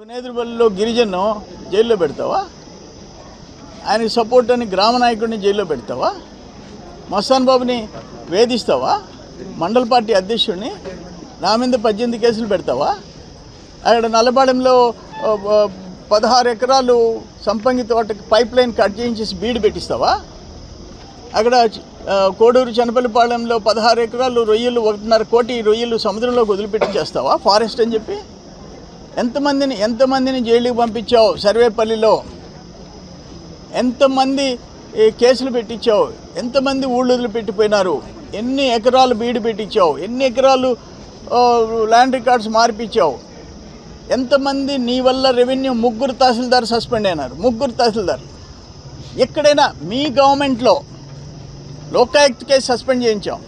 ఒక నేదురుపల్లిలో గిరిజను జైల్లో పెడతావా? ఆయనకి సపోర్ట్ అని గ్రామ నాయకుడిని జైల్లో పెడతావా? మస్తాన్ బాబుని వేధిస్తావా? మండల పార్టీ అధ్యక్షుడిని నా మీద పద్దెనిమిది కేసులు పెడతావా? అక్కడ నల్లపాడెంలో పదహారు ఎకరాలు సంపంగి తోటకి పైప్ లైన్ కట్ చేయించేసి బీడు పెట్టిస్తావా? అక్కడ కోడూరు చనపల్లిపాళెంలో పదహారు ఎకరాలు రొయ్యలు ఒకటిన్నర కోటి రొయ్యలు సముద్రంలోకి వదిలిపెట్టి చేస్తావా? ఫారెస్ట్ అని చెప్పి? ఎంతమందిని ఎంతమందిని జైలుకి పంపించావు సర్వేపల్లిలో? ఎంతమంది కేసులు పెట్టించావు? ఎంతమంది ఊళ్ళు పెట్టిపోయినారు? ఎన్ని ఎకరాలు బీడు పెట్టించావు? ఎన్ని ఎకరాలు ల్యాండ్ రికార్డ్స్ మార్పించావు ఎంతమంది నీ వల్ల రెవెన్యూ ముగ్గురు తహసీల్దార్ సస్పెండ్ అయినారు? ముగ్గురు తహసీల్దార్. ఎక్కడైనా మీ గవర్నమెంట్లో లోకాయుక్త కేసు సస్పెండ్ చేయించాం.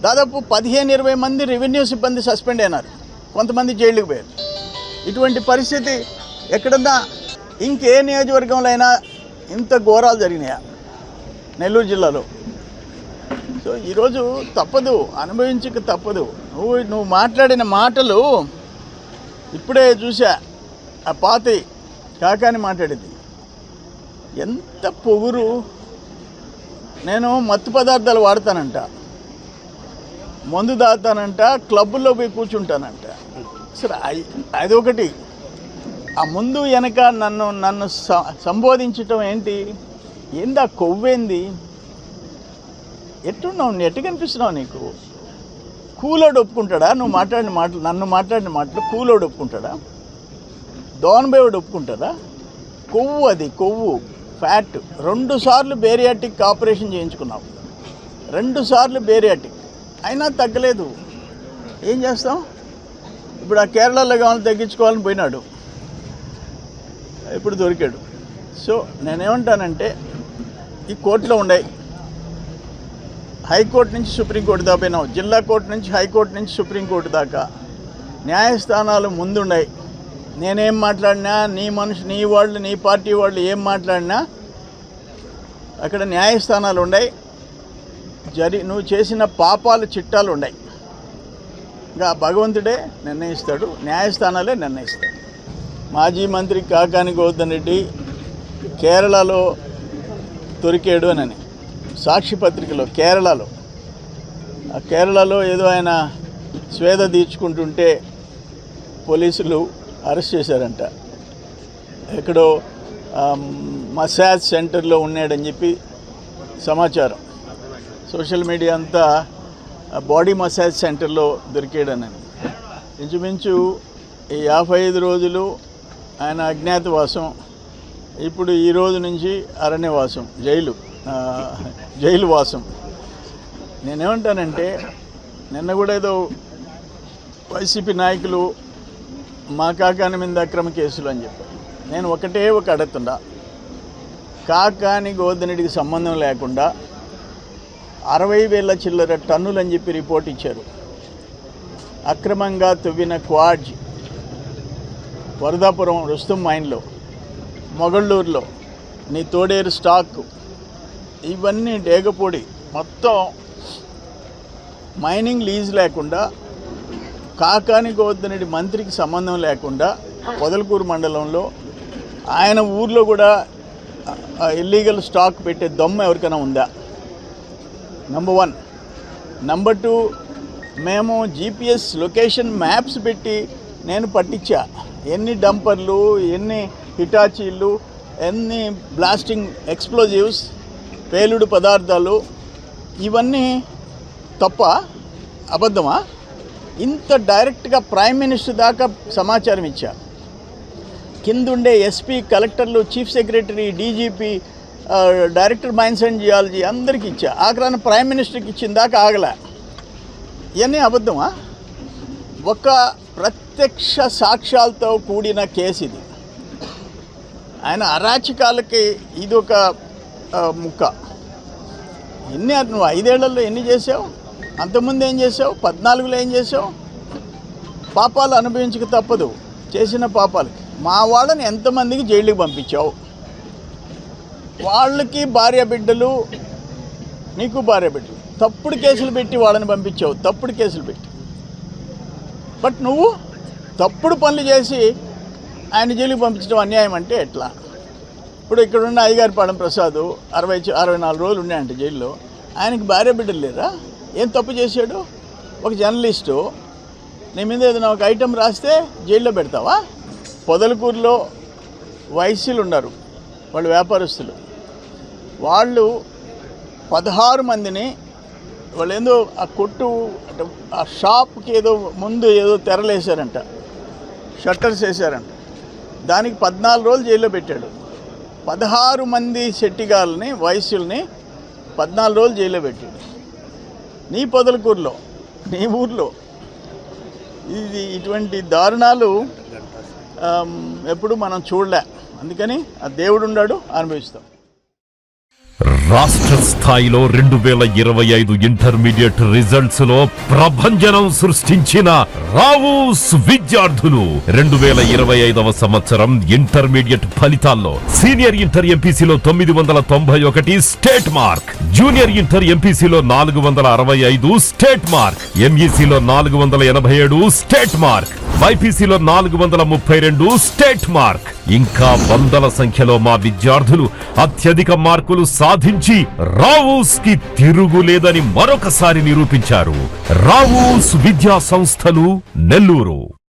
దాదాపు పదిహేను ఇరవై మంది రెవెన్యూ సిబ్బంది సస్పెండ్ అయినారు. కొంతమంది జైలుకి పోయారు. ఇటువంటి పరిస్థితి ఎక్కడన్నా ఇంకే నియోజకవర్గంలో అయినా ఇంత ఘోరాలు జరిగినాయా? నెల్లూరు జిల్లాలో. సో ఈరోజు తప్పదు అనుభవించక తప్పదు. నువ్వు నువ్వు మాట్లాడిన మాటలు ఇప్పుడే చూసా ఆ పాతి కాకాని మాట్లాడింది. ఎంత పొగురు. నేను మత్తు పదార్థాలు వాడతానంట. మందు దాతానంట క్లబ్బుల్లో పోయి కూర్చుంటానంట. సరే అది ఒకటి ఆ ముందు వెనక నన్ను నన్ను స- సంబోధించటం ఏంటి? ఏందా కొవ్వేంది? ఎట్టున్నావు? నువ్వు ఎట్టు కనిపిస్తున్నావు నీకు? కూలోడు ఒప్పుకుంటాడా? నువ్వు మాట్లాడిన మాటలు నన్ను మాట్లాడిన మాటలు కూలోడు ఒప్పుకుంటాడా? దోన్బేవుడు ఒప్పుకుంటాడా? కొవ్వు అది కొవ్వు. ఫ్యాట్. రెండు సార్లు బేరియాటిక్ ఆపరేషన్ చేయించుకున్నావు. రెండు సార్లు బేరియాటిక్. అయినా తగ్గలేదు. ఏం చేస్తాం? ఇప్పుడు ఆ కేరళలో కావాలని తగ్గించుకోవాలని పోయినాడు. ఇప్పుడు దొరికాడు. సో నేనేమంటానంటే ఈ కోర్టులో ఉన్నాయి హైకోర్టు నుంచి సుప్రీంకోర్టు దాకా పోయినాం జిల్లా కోర్టు నుంచి హైకోర్టు నుంచి సుప్రీంకోర్టు దాకా న్యాయస్థానాలు ముందున్నాయి. నేనేం మాట్లాడినా నీ మనిషి నీ వాళ్ళు నీ పార్టీ వాళ్ళు ఏం మాట్లాడినా అక్కడ న్యాయస్థానాలు ఉన్నాయి. జరి నువ్వు చేసిన పాపాలు చిట్టాలు ఉన్నాయి. ఇంకా భగవంతుడే నిర్ణయిస్తాడు న్యాయస్థానాలే నిర్ణయిస్తాడు మాజీ మంత్రి కాకాని గౌతమ్ రెడ్డి కేరళలో దొరికాడు అని సాక్షి పత్రికలో కేరళలో. ఆ కేరళలో ఏదో ఆయన స్వేద తీర్చుకుంటుంటే పోలీసులు అరెస్ట్ చేశారంట. ఎక్కడో మసాజ్ సెంటర్లో ఉన్నాడని చెప్పి సమాచారం. సోషల్ మీడియా అంతా బాడీ మసాజ్ సెంటర్లో దొరికాడనని ఇంచుమించు ఈ యాభై ఐదు రోజులు ఆయన అజ్ఞాతవాసం. ఇప్పుడు ఈ రోజు నుంచి అరణ్యవాసం జైలు జైలు వాసం. నేనేమంటానంటే నిన్న కూడా ఏదో వైసీపీ నాయకులు మా కాకాని మీద అక్రమ కేసులు అని చెప్పారు. నేను ఒకటే ఒక అడుగుతుండా కాకాని గోధనుడికి సంబంధం లేకుండా అరవై వేల చిల్లర టన్నులు అని చెప్పి రిపోర్ట్ ఇచ్చారు. అక్రమంగా తవ్విన క్వాడ్జ్ వరదాపురం రుస్తుం మైన్లో మొగళ్ళూరులో నీ తోడేరు స్టాక్ ఇవన్నీ డేగపొడి మొత్తం మైనింగ్ లీజ్ లేకుండా కాకాని గోవర్ధనుడి మంత్రికి సంబంధం లేకుండా పొదలకూరు మండలంలో ఆయన ఊర్లో కూడా ఇల్లీగల్ స్టాక్ పెట్టే దొమ్మ ఎవరికైనా ఉందా? నెంబర్ వన్ నెంబర్ టూ మేము జీపీఎస్ లొకేషన్ మ్యాప్స్ పెట్టి నేను పట్టించా. ఎన్ని డంపర్లు ఎన్ని హిటాచీలు ఎన్ని బ్లాస్టింగ్ ఎక్స్ప్లోజివ్స్ పేలుడు పదార్థాలు ఇవన్నీ తప్ప అబద్ధమా? ఇంత డైరెక్ట్గా ప్రైమ్ మినిస్టర్ దాకా సమాచారం ఇచ్చా. కిందుండే ఎస్పీ కలెక్టర్లు chief secretary DGP director mines and geology అందరికి ఇచ్చా. ఆఖరాన ప్రైమ్ మినిస్టర్కి ఇచ్చిన దాకా ఆగలే. ఇవన్నీ అబద్ధమా? ఒక ప్రత్యక్ష సాక్ష్యాలతో కూడిన కేసు ఇది. ఆయన అరాచకాలకి ఇది ఒక ముక్క. ఎన్ని నువ్వు ఐదేళ్ళలో ఎన్ని చేసావు? అంతకుముందు ఏం చేసావు? పద్నాలుగులో ఏం చేసావు? పాపాలు అనుభవించక తప్పదు. చేసిన పాపాలకి. మా వాళ్ళని ఎంతమందికి జైలుకి పంపించావు? వాళ్ళకి భార్య బిడ్డలు నీకు భార్య బిడ్డలు. తప్పుడు కేసులు పెట్టి వాళ్ళని పంపించావు తప్పుడు కేసులు పెట్టి. బట్ నువ్వు తప్పుడు పనులు చేసి ఆయన జైలుకి పంపించడం అన్యాయం అంటే ఎట్లా? ఇప్పుడు ఇక్కడ ఉన్న ప్రసాద్ అరవై అరవై నాలుగు రోజులు ఉన్నాయంట జైల్లో. ఆయనకి భార్య బిడ్డలు లేరా? ఏం తప్పు చేశాడు? ఒక జర్నలిస్టు నీ మీద ఏదైనా ఒక ఐటెం రాస్తే జైల్లో పెడతావా? పొదలకూరులో వైశ్యులు ఉన్నారు వాళ్ళు వ్యాపారస్తులు. వాళ్ళు పదహారు మందిని వాళ్ళు ఏందో ఆ కొట్టు అంటే ఆ షాప్కి ఏదో ముందు ఏదో తెరలేశారంట. షట్టర్స్ వేశారంట. దానికి పద్నాలుగు రోజులు జైల్లో పెట్టాడు. పదహారు మంది శెట్టిగాళ్ళని వయస్సుల్ని పద్నాలుగు రోజులు జైల్లో పెట్టాడు. నీ పొదలకూరులో నీ ఊర్లో ఇది ఇటువంటి దారుణాలు ఎప్పుడు మనం చూడలే. అందుకని ఆ దేవుడు ఉన్నాడు అనుభవిస్తాం. రాష్ట్ర స్థాయిలో రెండు వేల ఇరవై ఐదు ఇంటర్మీడియట్ రిజల్ట్స్లో ప్రభంజనం సృష్టించిన రావుస్ విద్యార్థులు. రెండు వేల ఇరవై ఐదవ సంవత్సరం ఇంటర్మీడియట్ ఫలితాల్లో సీనియర్ ఇంటర్ ఎంపీసీలో తొమ్మిది వందల తొంభై ఒకటి స్టేట్ మార్క్. జూనియర్ ఇంటర్ ఎంపీసీలో నాలుగు వందల అరవై ఐదు స్టేట్ మార్క్. ఎంఈసీలో నాలుగు వందల ఎనభై ఏడు స్టేట్ మార్క్. వైపీసీలో నాలుగు వందల ముప్పై రెండు స్టేట్ మార్క్. ఇంకా వందల సంఖ్యలో మా విద్యార్థులు అత్యధిక మార్కులు సాధించి రావూస్కి తిరుగులేదని మరొకసారి నిరూపించారు. రావుస్ విద్యా సంస్థలు నెల్లూరు.